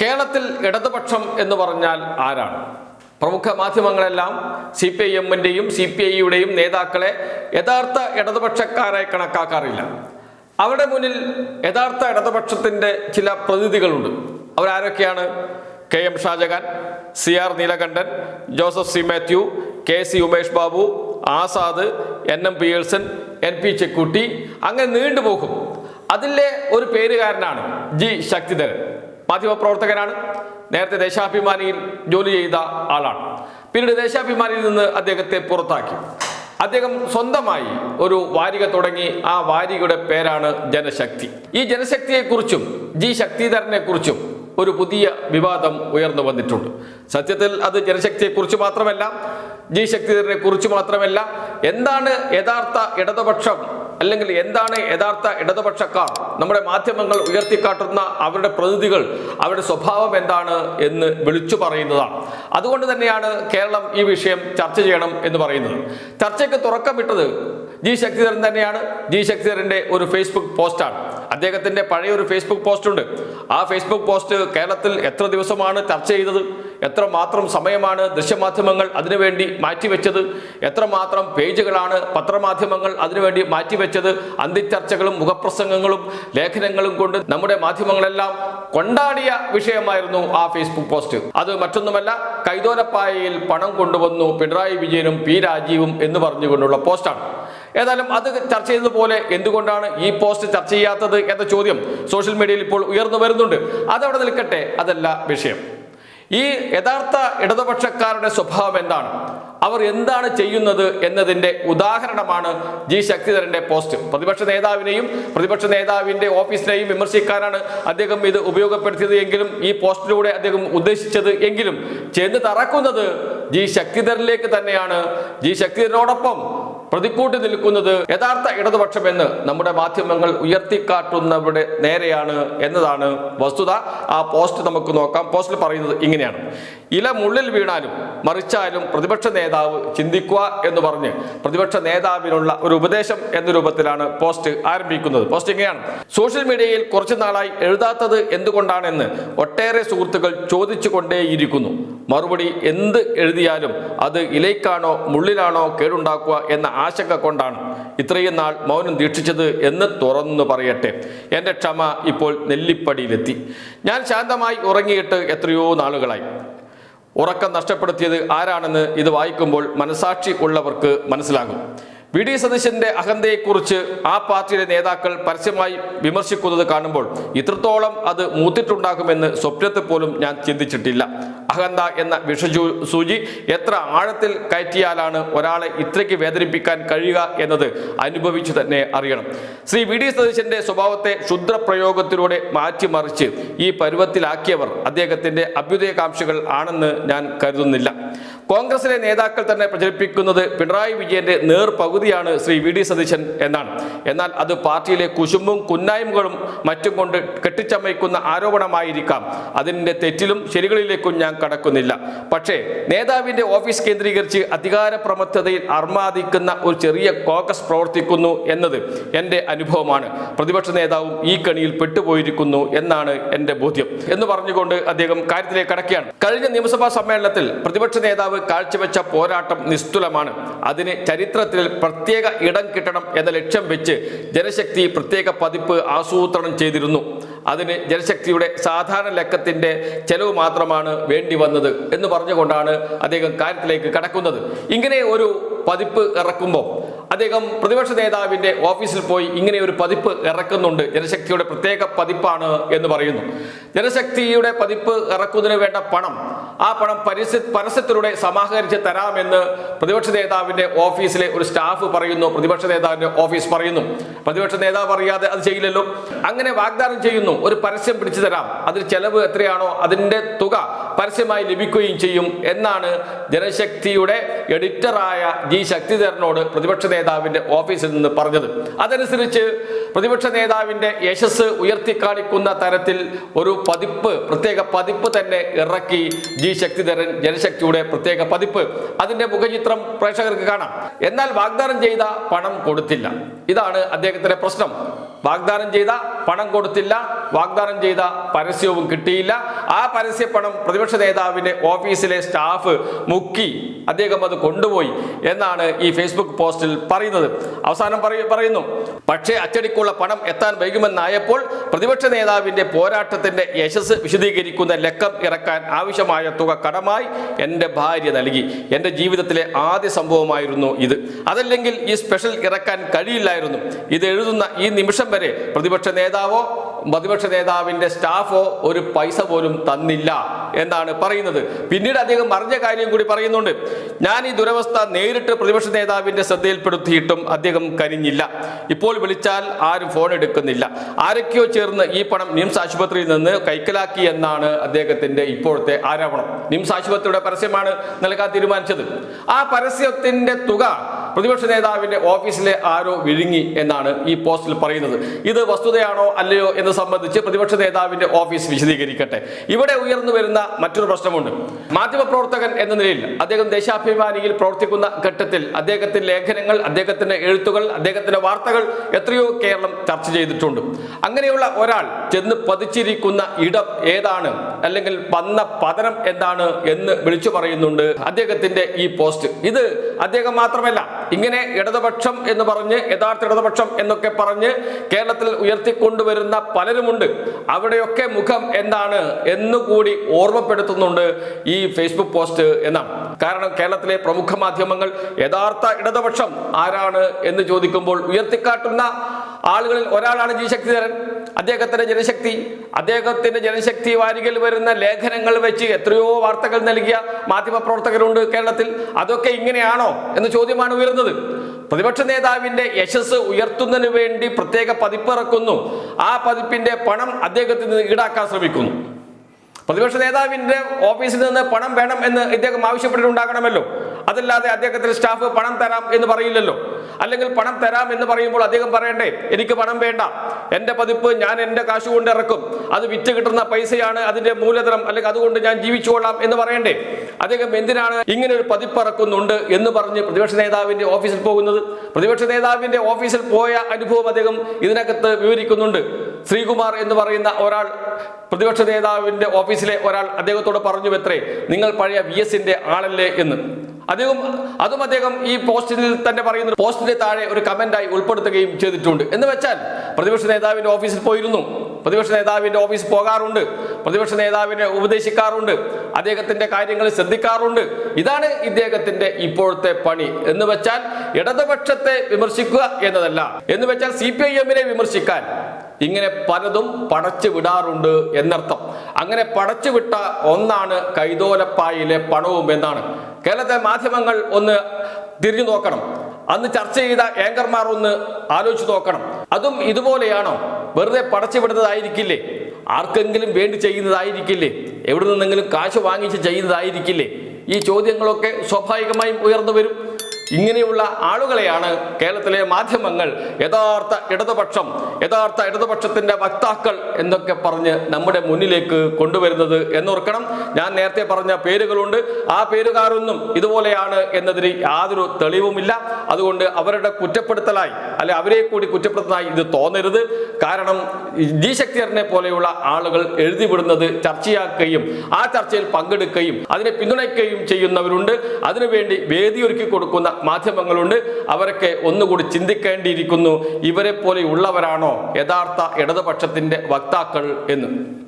കേരളത്തിൽ ഇടതുപക്ഷം എന്ന് പറഞ്ഞാൽ ആരാണ്? പ്രമുഖ മാധ്യമങ്ങളെല്ലാം സി പി ഐ എമ്മിന്റെയും സി പി ഐയുടെയും നേതാക്കളെ യഥാർത്ഥ ഇടതുപക്ഷക്കാരായി കണക്കാക്കാറില്ല. അവരുടെ മുന്നിൽ യഥാർത്ഥ ഇടതുപക്ഷത്തിന്റെ ചില പ്രതിനിധികളുണ്ട്. അവരാരൊക്കെയാണ്? K M Shajahan C R Neelakantan Joseph C Mathew K C Umesh Babu Azad N M Pearson N P Chekkutty. അങ്ങനെ നീണ്ടുപോകും. അതിലെ ഒരു പേരുകാരനാണ് ജി ശക്തിധരൻ. മാധ്യമപ്രവർത്തകനാണ്. നേരത്തെ ദേശാഭിമാനിയിൽ ജോലി ചെയ്ത ആളാണ്. പിന്നീട് ദേശാഭിമാനിയിൽ നിന്ന് അദ്ദേഹത്തെ പുറത്താക്കി. അദ്ദേഹം സ്വന്തമായി ഒരു വാരിക തുടങ്ങി. ആ വാരികയുടെ പേരാണ് ജനശക്തി. ഈ ജനശക്തിയെക്കുറിച്ചും ജി ശക്തിധരനെ കുറിച്ചും ഒരു പുതിയ വിവാദം ഉയർന്നു വന്നിട്ടുണ്ട്. സത്യത്തിൽ അത് ജനശക്തിയെക്കുറിച്ച് മാത്രമല്ല ജി ശക്തിധരനെ കുറിച്ച് മാത്രമല്ല എന്താണ് യഥാർത്ഥ ഇടതുപക്ഷം അല്ലെങ്കിൽ എന്താണ് യഥാർത്ഥ ഇടതുപക്ഷക്കാർ? നമ്മുടെ മാധ്യമങ്ങൾ ഉയർത്തിക്കാട്ടുന്ന അവരുടെ പ്രതിനിധികൾ അവരുടെ സ്വഭാവം എന്താണ് എന്ന് വിളിച്ചു പറയുന്നതാണ്. അതുകൊണ്ട് തന്നെയാണ് കേരളം ഈ വിഷയം ചർച്ച ചെയ്യണം എന്ന് പറയുന്നത്. ചർച്ചയ്ക്ക് തുറക്കമിട്ടത് ജി ശക്തിധരൻ തന്നെയാണ്. ജി ശക്തിധരന്റെ ഒരു ഫേസ്ബുക്ക് പോസ്റ്റാണ് അദ്ദേഹത്തിന്റെ പഴയ ഒരു ഫേസ്ബുക്ക് പോസ്റ്റ് ഉണ്ട്. ആ ഫേസ്ബുക്ക് പോസ്റ്റ് കേരളത്തിൽ എത്ര ദിവസമാണ് ചർച്ച ചെയ്തത്? എത്ര മാത്രം സമയമാണ് ദൃശ്യമാധ്യമങ്ങൾ അതിനുവേണ്ടി മാറ്റിവെച്ചത്? എത്രമാത്രം പേജുകളാണ് പത്രമാധ്യമങ്ങൾ അതിനുവേണ്ടി മാറ്റിവെച്ചത്? അന്തിച്ചർച്ചകളും മുഖപ്രസംഗങ്ങളും ലേഖനങ്ങളും കൊണ്ട് നമ്മുടെ മാധ്യമങ്ങളെല്ലാം കൊണ്ടാടിയ വിഷയമായിരുന്നു ആ ഫേസ്ബുക്ക് പോസ്റ്റ്. അത് മറ്റൊന്നുമല്ല കൈതോലപ്പായയിൽ പണം കൊണ്ടുവന്നു പിണറായി വിജയനും പി രാജീവും എന്ന് പറഞ്ഞുകൊണ്ടുള്ള പോസ്റ്റാണ്. ഏതായാലും അത് ചർച്ച ചെയ്തതുപോലെ എന്തുകൊണ്ടാണ് ഈ പോസ്റ്റ് ചർച്ച ചെയ്യാത്തത് എന്ന ചോദ്യം സോഷ്യൽ മീഡിയയിൽ ഇപ്പോൾ ഉയർന്നു വരുന്നുണ്ട്. അതവിടെ നിൽക്കട്ടെ അതല്ല വിഷയം. ഈ യഥാർത്ഥ ഇടതുപക്ഷക്കാരുടെ സ്വഭാവം എന്താണ്? അവർ എന്താണ് ചെയ്യുന്നത് എന്നതിന്റെ ഉദാഹരണമാണ് ജി ശക്തിധരന്റെ പോസ്റ്റ്. പ്രതിപക്ഷ നേതാവിനെയും പ്രതിപക്ഷ നേതാവിന്റെ ഓഫീസിനെയും വിമർശിക്കാനാണ് അദ്ദേഹം ഇത് ഉപയോഗപ്പെടുത്തിയത് എങ്കിലും ഈ പോസ്റ്റിലൂടെ അദ്ദേഹം ഉദ്ദേശിച്ചത് എങ്കിലും ചെന്ന് തറക്കുന്നത് ജി ശക്തിധരനിലേക്ക് തന്നെയാണ്. ജി ശക്തിധരനോടൊപ്പം പ്രതിക്കൂട്ടി നിൽക്കുന്നത് യഥാർത്ഥ ഇടതുപക്ഷം എന്ന് നമ്മുടെ മാധ്യമങ്ങൾ ഉയർത്തിക്കാട്ടുന്നവരുടെ നേരെയാണ് എന്നതാണ് വസ്തുത. ആ പോസ്റ്റ് നമുക്ക് നോക്കാം. പോസ്റ്റിൽ പറയുന്നത് ഇങ്ങനെയാണ്. ഇല മുള്ളിൽ വീണാലും മറിച്ചാലും പ്രതിപക്ഷ നേതാവ് ചിന്തിക്കുക എന്ന് പറഞ്ഞ് പ്രതിപക്ഷ നേതാവിനുള്ള ഒരു ഉപദേശം എന്ന രൂപത്തിലാണ് പോസ്റ്റ് ആരംഭിക്കുന്നത്. പോസ്റ്റ് ഇങ്ങനെയാണ്. സോഷ്യൽ മീഡിയയിൽ കുറച്ചു നാളായി എഴുതാത്തത് എന്തുകൊണ്ടാണെന്ന് ഒട്ടേറെ സുഹൃത്തുക്കൾ ചോദിച്ചു കൊണ്ടേയിരിക്കുന്നു മറുപടി എന്ത് എഴുതിയാലും അത് ഇലയ്ക്കാണോ മുള്ളിലാണോ കേടുണ്ടാക്കുക എന്ന ആശങ്ക കൊണ്ടാണ് ഇത്രയും നാൾ മൗനം ദീക്ഷിച്ചത് എന്ന് തുറന്നു പറയട്ടെ. എന്റെ ക്ഷമ ഇപ്പോൾ നെല്ലിപ്പടിയിലെത്തി. ഞാൻ ശാന്തമായി ഉറങ്ങിയിട്ട് എത്രയോ നാളുകളായി. ഉറക്കം നഷ്ടപ്പെടുത്തിയത് ആരാണെന്ന് ഇത് വായിക്കുമ്പോൾ മനസാക്ഷി ഉള്ളവർക്ക് മനസ്സിലാകും. വി ഡി സതീശന്റെ അഹന്തയെക്കുറിച്ച് ആ പാർട്ടിയുടെ നേതാക്കൾ പരസ്യമായി വിമർശിക്കുന്നത് കാണുമ്പോൾ ഇത്രത്തോളം അത് മൂത്തിട്ടുണ്ടാകുമെന്ന് സ്വപ്നത്തിൽ പോലും ഞാൻ ചിന്തിച്ചിട്ടില്ല. അഹന്ത എന്ന വിഷജു സൂചി എത്ര ആഴത്തിൽ കയറ്റിയാലാണ് ഒരാളെ ഇത്രയ്ക്ക് വേദനിപ്പിക്കാൻ കഴിയുക എന്നത് അനുഭവിച്ചു തന്നെ അറിയണം. ശ്രീ വി ഡി സതീശന്റെ സ്വഭാവത്തെ ക്ഷുദ്രപ്രയോഗത്തിലൂടെ മാറ്റിമറിച്ച് ഈ പരുവത്തിലാക്കിയവർ അദ്ദേഹത്തിന്റെ അഭ്യുദയകാംക്ഷികൾ ആണെന്ന് ഞാൻ കരുതുന്നില്ല. കോൺഗ്രസിലെ നേതാക്കൾ തന്നെ പ്രചരിപ്പിക്കുന്നത് പിണറായി വിജയന്റെ നേർ പകുതിയാണ് ശ്രീ വി ഡി സതീശൻ എന്നാണ്. എന്നാൽ അത് പാർട്ടിയിലെ കുശുമ്പും കുന്നായ്മകളും മറ്റും കൊണ്ട് കെട്ടിച്ചമയ്ക്കുന്ന ആരോപണമായിരിക്കാം. അതിന്റെ തെറ്റിലും ശരികളിലേക്കും ഞാൻ കടക്കുന്നില്ല. പക്ഷേ നേതാവിന്റെ ഓഫീസ് കേന്ദ്രീകരിച്ച് അധികാര പ്രമത്തതയിൽ അർമാദിക്കുന്ന ഒരു ചെറിയ കോക്കസ് പ്രവർത്തിക്കുന്നു എന്നത് എന്റെ അനുഭവമാണ്. പ്രതിപക്ഷ നേതാവും ഈ കണിയിൽ പെട്ടുപോയിരിക്കുന്നു എന്നാണ് എന്റെ ബോധ്യം. എന്ന് പറഞ്ഞുകൊണ്ട് അദ്ദേഹം കാര്യത്തിലേക്ക് കടക്കുകയാണ്. കഴിഞ്ഞ നിയമസഭാ സമ്മേളനത്തിൽ പ്രതിപക്ഷ നേതാവ് കാഴ്ചവെച്ച പോരാട്ടം നിസ്തുലമാണ്. അതിന് ചരിത്രത്തിൽ പ്രത്യേക ഇടം കിട്ടണം എന്ന ലക്ഷ്യം വെച്ച് ജനശക്തി പ്രത്യേക പതിപ്പ് ആസൂത്രണം ചെയ്തിരുന്നു. അതിന് ജനശക്തിയുടെ സാധാരണ ലക്കത്തിന്റെ ചെലവ് മാത്രമാണ് വേണ്ടി വന്നത് എന്ന് പറഞ്ഞുകൊണ്ടാണ് അദ്ദേഹം കാര്യത്തിലേക്ക് കടക്കുന്നത്. ഇങ്ങനെ ഒരു പതിപ്പ് ഇറക്കുമ്പോൾ അദ്ദേഹം പ്രതിപക്ഷ നേതാവിന്റെ ഓഫീസിൽ പോയി ഇങ്ങനെ ഒരു പതിപ്പ് ഇറക്കുന്നുണ്ട്. ജനശക്തിയുടെ പ്രത്യേക പതിപ്പാണ് എന്ന് പറയുന്നു. ജനശക്തിയുടെ പതിപ്പ് ഇറക്കുന്നതിന് വേണ്ട പണം ആ പണം പരസ്യ പരസ്യത്തിലൂടെ സമാഹരിച്ച് തരാമെന്ന് പ്രതിപക്ഷ നേതാവിന്റെ ഓഫീസിലെ ഒരു സ്റ്റാഫ് പറയുന്നു. പ്രതിപക്ഷ നേതാവിന്റെ ഓഫീസ് പറയുന്നു. പ്രതിപക്ഷ നേതാവ് അറിയാതെ അത് ചെയ്യില്ലല്ലോ. അങ്ങനെ വാഗ്ദാനം ചെയ്യുന്നു. ഒരു പരസ്യം പിടിച്ചു തരാം. അതിന് ചെലവ് എത്രയാണോ അതിന്റെ തുക പരസ്യമായി ലഭിക്കുകയും ചെയ്യും എന്നാണ് ജനശക്തിയുടെ എഡിറ്ററായ ജി ശക്തിധരനോട് പ്രതിപക്ഷ നേതാവിന്റെ ഓഫീസിൽ നിന്ന് പറഞ്ഞത്. അതനുസരിച്ച് പ്രതിപക്ഷ നേതാവിന്റെ യശസ് ഉയർത്തിക്കാണിക്കുന്ന തരത്തിൽ ഒരു പതിപ്പ് പ്രത്യേക പതിപ്പ് തന്നെ ഇറക്കി ജി ശക്തിധരൻ ജനശക്തിയുടെ പ്രത്യേക പതിപ്പ്. അതിന്റെ മുഖചിത്രം പ്രേക്ഷകർക്ക് കാണാം. എന്നാൽ വാഗ്ദാനം ചെയ്ത പണം കൊടുത്തില്ല. ഇതാണ് അദ്ദേഹത്തിന്റെ പ്രശ്നം. വാഗ്ദാനം ചെയ്ത പണം കൊടുത്തില്ല വാഗ്ദാനം ചെയ്ത പരസ്യവും കിട്ടിയില്ല. ആ പരസ്യ പണം പ്രതിപക്ഷ നേതാവിന്റെ ഓഫീസിലെ സ്റ്റാഫ് മുക്കി അദ്ദേഹം അത് കൊണ്ടുപോയി എന്നാണ് ഈ ഫേസ്ബുക്ക് പോസ്റ്റിൽ പറയുന്നത്. അവസാനം പറയ- പറയുന്നു പക്ഷേ അച്ചടിക്കുള്ള പണം എത്താൻ വൈകുമെന്നായപ്പോൾ പ്രതിപക്ഷ നേതാവിന്റെ പോരാട്ടത്തിന്റെ യശസ് വിശദീകരിക്കുന്ന ലക്കം ഇറക്കാൻ ആവശ്യമായ തുക കടമായി എന്റെ ഭാര്യ നൽകി. എന്റെ ജീവിതത്തിലെ ആദ്യ സംഭവമായിരുന്നു ഇത്. അതല്ലെങ്കിൽ ഈ സ്പെഷ്യൽ ഇറക്കാൻ കഴിയില്ലായിരുന്നു. ഇത് എഴുതുന്ന ഈ നിമിഷം വരെ പ്രതിപക്ഷ നേതാവോ പ്രതിപക്ഷ നേതാവിന്റെ സ്റ്റാഫോ ഒരു പൈസ പോലും തന്നില്ല എന്നാണ് പറയുന്നത്. പിന്നീട് അദ്ദേഹം അറിഞ്ഞ കാര്യം കൂടി പറയുന്നുണ്ട്. ഞാൻ ഈ ദുരവസ്ഥ നേരിട്ട് പ്രതിപക്ഷ നേതാവിന്റെ ശ്രദ്ധയിൽപ്പെടുത്തിയിട്ടും അദ്ദേഹം കരിഞ്ഞില്ല ഇപ്പോൾ വിളിച്ചാൽ ആരും ഫോൺ എടുക്കുന്നില്ല. ആരൊക്കെയോ ചേർന്ന് ഈ പണം നിംസ് ആശുപത്രിയിൽ നിന്ന് കൈക്കലാക്കി എന്നാണ് അദ്ദേഹത്തിന്റെ ഇപ്പോഴത്തെ ആരോപണം. നിംസ് ആശുപത്രിയുടെ പരസ്യമാണ് നൽകാൻ തീരുമാനിച്ചത്. ആ പരസ്യത്തിന്റെ തുക പ്രതിപക്ഷ നേതാവിന്റെ ഓഫീസിലെ ആരോ വിഴുങ്ങി എന്നാണ് ഈ പോസ്റ്റിൽ പറയുന്നത്. ഇത് വസ്തുതയാണോ അല്ലയോ എന്ന് സംബന്ധിച്ച് പ്രതിപക്ഷ നേതാവിന്റെ ഓഫീസ് വിശദീകരിക്കട്ടെ. ഇവിടെ ഉയർന്നു വരുന്ന മറ്റൊരു പ്രശ്നമുണ്ട്. മാധ്യമപ്രവർത്തകൻ എന്ന നിലയിൽ അദ്ദേഹം ദേശാഭിമാനിയിൽ പ്രവർത്തിക്കുന്ന ഘട്ടത്തിൽ അദ്ദേഹത്തിന്റെ ലേഖനങ്ങൾ അദ്ദേഹത്തിന്റെ എഴുത്തുകൾ അദ്ദേഹത്തിന്റെ വാർത്തകൾ എത്രയോ കേരളം ചർച്ച ചെയ്തിട്ടുണ്ട്. അങ്ങനെയുള്ള ഒരാൾ ചെന്ന് പതിച്ചിരിക്കുന്ന ഇടം ഏതാണ്? അല്ലെങ്കിൽ വന്ന പതനം എന്താണ് എന്ന് വിളിച്ചു പറയുന്നുണ്ട് അദ്ദേഹത്തിന്റെ ഈ പോസ്റ്റ്. ഇത് അദ്ദേഹം മാത്രമല്ല ഇങ്ങനെ ഇടതുപക്ഷം എന്ന് പറഞ്ഞ് യഥാർത്ഥ ഇടതുപക്ഷം എന്നൊക്കെ പറഞ്ഞ് കേരളത്തിൽ ഉയർത്തിക്കൊണ്ടുവരുന്ന പലരുമുണ്ട്. അവിടെയൊക്കെ മുഖം എന്താണ് എന്നുകൂടി ഓർമ്മപ്പെടുത്തുന്നുണ്ട് ഈ ഫേസ്ബുക്ക് പോസ്റ്റ് എന്നാണ്. കാരണം കേരളത്തിലെ പ്രമുഖ മാധ്യമങ്ങൾ യഥാർത്ഥ ഇടതുപക്ഷം ആരാണ് എന്ന് ചോദിക്കുമ്പോൾ ഉയർത്തിക്കാട്ടുന്ന ആളുകളിൽ ഒരാളാണ് ജി ശക്തിധരൻ അദ്ദേഹത്തിന്റെ ജനശക്തി അദ്ദേഹത്തിന്റെ ജനശക്തി വാരികയിൽ വരുന്ന ലേഖനങ്ങൾ വെച്ച് എത്രയോ വാർത്തകൾ നൽകിയ മാധ്യമപ്രവർത്തകരുണ്ട് കേരളത്തിൽ. അതൊക്കെ ഇങ്ങനെയാണോ എന്ന ചോദ്യമാണ് ഉയർന്നത് പ്രതിപക്ഷ നേതാവിന്റെ യശസ് ഉയർത്തുന്നതിന് വേണ്ടി പ്രത്യേക പതിപ്പിറക്കുന്നു. ആ പതിപ്പിന്റെ പണം അദ്ദേഹത്തിന് ഈടാക്കാൻ ശ്രമിക്കുന്നു. പ്രതിപക്ഷ നേതാവിന്റെ ഓഫീസിൽ നിന്ന് പണം വേണം എന്ന് ഇദ്ദേഹം ആവശ്യപ്പെട്ടിട്ടുണ്ടാകണമല്ലോ. അതല്ലാതെ അദ്ദേഹത്തിന്റെ സ്റ്റാഫ് പണം തരാം എന്ന് പറയില്ലല്ലോ. അല്ലെങ്കിൽ പണം തരാം എന്ന് പറയുമ്പോൾ അദ്ദേഹം പറയണ്ടേ എനിക്ക് പണം വേണ്ട. എന്റെ പതിപ്പ് ഞാൻ എന്റെ കാശ് കൊണ്ട് ഇറക്കും. അത് വിറ്റ് കിട്ടുന്ന പൈസയാണ് അതിന്റെ മൂലധനം. അല്ലെങ്കിൽ അതുകൊണ്ട് ഞാൻ ജീവിച്ചുകൊള്ളാം എന്ന് പറയണ്ടേ. അദ്ദേഹം എന്തിനാണ് ഇങ്ങനെ ഒരു പതിപ്പ് ഇറക്കുന്നുണ്ട് എന്ന് പറഞ്ഞ് പ്രതിപക്ഷ നേതാവിന്റെ ഓഫീസിൽ പോകുന്നത്? പ്രതിപക്ഷ നേതാവിന്റെ ഓഫീസിൽ പോയ അനുഭവം അദ്ദേഹം ഇതിനകത്ത് വിവരിക്കുന്നുണ്ട്. ശ്രീകുമാർ എന്ന് പറയുന്ന ഒരാൾ പ്രതിപക്ഷ നേതാവിന്റെ ഓഫീസിലെ ഒരാൾ അദ്ദേഹത്തോട് പറഞ്ഞു എത്രേ നിങ്ങൾ പഴയ വി എസിന്റെ ആളല്ലേ എന്ന്. അദ്ദേഹം അതും അദ്ദേഹം ഈ പോസ്റ്റിൽ തന്നെ പറയുന്ന പോസ്റ്റിന്റെ താഴെ ഒരു കമന്റായി ഉൾപ്പെടുത്തുകയും ചെയ്തിട്ടുണ്ട്. എന്ന് വെച്ചാൽ പ്രതിപക്ഷ നേതാവിന്റെ ഓഫീസിൽ പോയിരുന്നു. പ്രതിപക്ഷ നേതാവിന്റെ ഓഫീസ് പോകാറുണ്ട്. പ്രതിപക്ഷ നേതാവിനെ ഉപദേശിക്കാറുണ്ട്. അദ്ദേഹത്തിന്റെ കാര്യങ്ങൾ ശ്രദ്ധിക്കാറുണ്ട്. ഇതാണ് ഇദ്ദേഹത്തിന്റെ ഇപ്പോഴത്തെ പണി. എന്ന് വെച്ചാൽ ഇടതുപക്ഷത്തെ വിമർശിക്കുക എന്നതല്ല. എന്ന് വെച്ചാൽ സി പി ഐ എമ്മിനെ വിമർശിക്കാൻ ഇങ്ങനെ പലതും പടച്ചു വിടാറുണ്ട് എന്നർത്ഥം. അങ്ങനെ പടച്ചു വിട്ട ഒന്നാണ് കൈതോലപ്പായിലെ പണവും എന്നാണ് കേരളത്തിലെ മാധ്യമങ്ങൾ ഒന്ന് തിരിഞ്ഞു നോക്കണം. അന്ന് ചർച്ച ചെയ്ത ആങ്കർമാർ ഒന്ന് ആലോചിച്ച് നോക്കണം. അതും ഇതുപോലെയാണോ? വെറുതെ പടച്ചുവിടുന്നതായിരിക്കില്ലേ? ആർക്കെങ്കിലും വേണ്ടി ചെയ്യുന്നതായിരിക്കില്ലേ? എവിടെ നിന്നെങ്കിലും കാശ് വാങ്ങിച്ച് ചെയ്യുന്നതായിരിക്കില്ലേ? ഈ ചോദ്യങ്ങളൊക്കെ സ്വാഭാവികമായും ഉയർന്നു വരും. ഇങ്ങനെയുള്ള ആളുകളെയാണ് കേരളത്തിലെ മാധ്യമങ്ങൾ യഥാർത്ഥ ഇടതുപക്ഷം യഥാർത്ഥ ഇടതുപക്ഷത്തിന്റെ വക്താക്കൾ എന്നൊക്കെ പറഞ്ഞ് നമ്മുടെ മുന്നിലേക്ക് കൊണ്ടുവരുന്നത് എന്നോർക്കണം. ഞാൻ നേരത്തെ പറഞ്ഞ പേരുകളുണ്ട്. ആ പേരുകാരൊന്നും ഇതുപോലെയാണ് എന്നതിന് യാതൊരു തെളിവുമില്ല. അതുകൊണ്ട് അവരുടെ കുറ്റപ്പെടുത്തലായി അല്ലെ അവരെ കൂടി കുറ്റപ്പെടുത്തലായി ഇത് തോന്നരുത്. കാരണം ജി ശക്തിയറിനെ പോലെയുള്ള ആളുകൾ എഴുതിവിടുന്നത് ചർച്ചയാക്കുകയും ആ ചർച്ചയിൽ പങ്കെടുക്കുകയും അതിനെ പിന്തുണയ്ക്കുകയും ചെയ്യുന്നവരുണ്ട്. അതിനുവേണ്ടി വേദിയൊരുക്കി കൊടുക്കുന്ന മാധ്യമങ്ങളുണ്ട്. അവരൊക്കെ ഒന്നുകൂടി ചിന്തിക്കേണ്ടിയിരിക്കുന്നു. ഇവരെ പോലെയുള്ളവരാണോ യഥാർത്ഥ ഇടതുപക്ഷത്തിന്റെ വക്താക്കൾ എന്ന്.